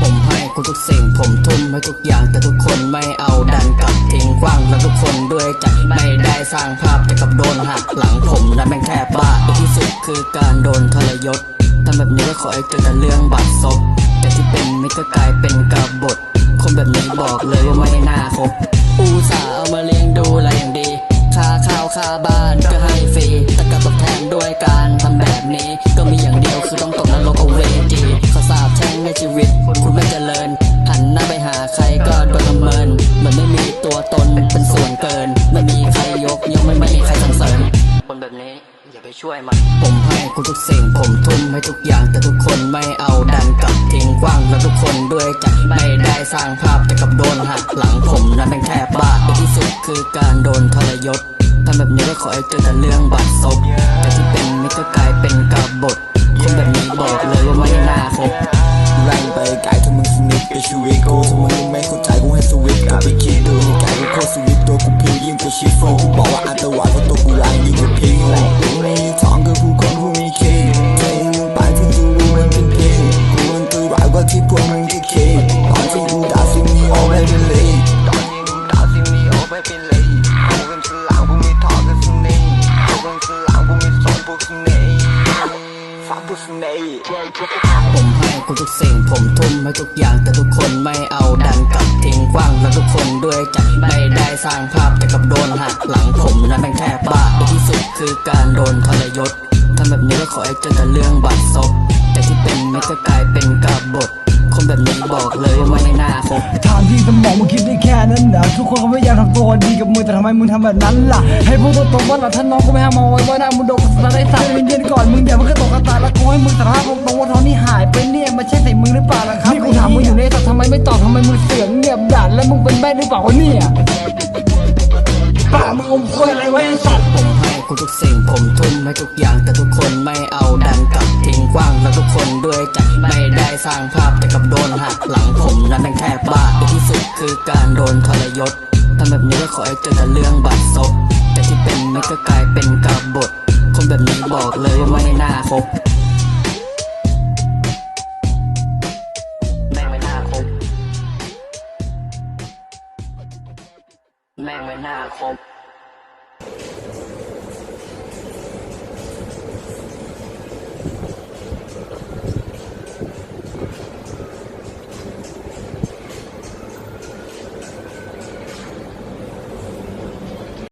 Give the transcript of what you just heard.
ผมให้คุณทุกสิ่ง ผมทุ่มให้ทุกอย่างแต่ทุกคนไม่เอาดันกลับทิ้งกว้างแล้วทุกคนด้วยใจไม่ได้สร้างภาพแต่กับโดนหักหลังผมนั้นแม่งแทบบ้าอีกที่สุดคือการโดนทรยศทำแบบนี้ก็ขอให้เกิดแต่เรื่องบาดซบแต่ที่เป็นมิตรก็กลายเป็นกบฏคนแบบนี้บอกเลยว่าไม่น่าคบอุตส่าห์เอามาเลี้ยงดูแลอย่างดีค่าข้าวค่าบ้านก็ ชีวิตคุณไม่เจริญ หันหน้าไปหาใครก็โดนละเมิน เหมือนไม่มีตัวตนเป็นส่วนเกิน ไม่มีใครยกยังไม่มีใครสรรเสริญ คนแบบนี้อย่าไปช่วยมัน ผมให้คุณทุกสิ่งผมทุ่มให้ทุกอย่างแต่ทุกคนไม่เอาดันกลับทิ้งกว้างแล้วทุกคนด้วยใจไม่ได้สร้างภาพแต่กับโดนหักหลังผมนั้นแม่งแทบบ้าอีกที่สุดคือการโดนทรยศทำแบบนี้ก็ขอให้เจอแต่เรื่องบาดซบแต่ที่เป็นมิตรก็กลายเป็นกบฏคนแบบนี้บอกเลยว่าไม่น่า ฟังพวกสนิทผมให้คุณทุกสิ่งผมทุ่มให้ทุกอย่างแต่ทุกคนไม่เอาดันกลับทิ้งกว้างแล้วทุกคนด้วยใจไม่ได้สร้างภาพแต่กับโดนหักหลังผมนั้นแม่งแทบบ้าที่สุดคือการโดนทรยศทำแบบนี้ก็ขอให้เจอแต่เรื่องบาดซบแต่ที่เป็นไม่ก็กลายเป็นกบฏคนแบบนี้บอกเลยว่าไม่น่าคบถามที่สมองมึงคิดได้แค่นั้นเหรอทุกคนเขาพยายามทำตัวดีกับมึงแต่ทำไมมึงทำแบบนั้นล่ะ ให้พูดตรงๆว่าล่ะท่านน้องก็ไม่ห้ามเอาไว้ว่าหน้ามึงโดนกระสาได้สายเย็น ก่อนมึงอย่ามาขึ้นตกกระตายแล้วกูให้มึงสารภาพตรงๆว่าท้องนี่หายไปเนี่ยมันใช่ใส่มึงหรือเปล่าล่ะครับนี่กูถามมึงอยู่เนี่ยแต่ทำไมไม่ตอบทำไมมึงเสียงเงียบดันแล้วมึงเป็นแม่หรือเปล่าวะเนี่ยปากมึงอมควยอะไรไว้ไอ้สัตว์ผมให้คุณทุกสิ่งผมทุ่มให้ทุกอย่างแต่ทุกคนไม่เอาดันกลับทิ้งกว้างแล้วทุกคนด้วยใจไม่ได้สร้างภาพแต่กลับโดนหักหลังผมนั้นแม่งแทบบ้าอีกที่สุดคือการโดนทรยศทำแบบนี้ก็ขอให้เจอแต่เรื่องบาดซบแต่ที่เป็นไม่ก็กลายเป็นกบฏ คนแบบนี้บอกเลยว่าไม่น่าคบแม่งไม่น่าคบแม่งไม่น่าคบ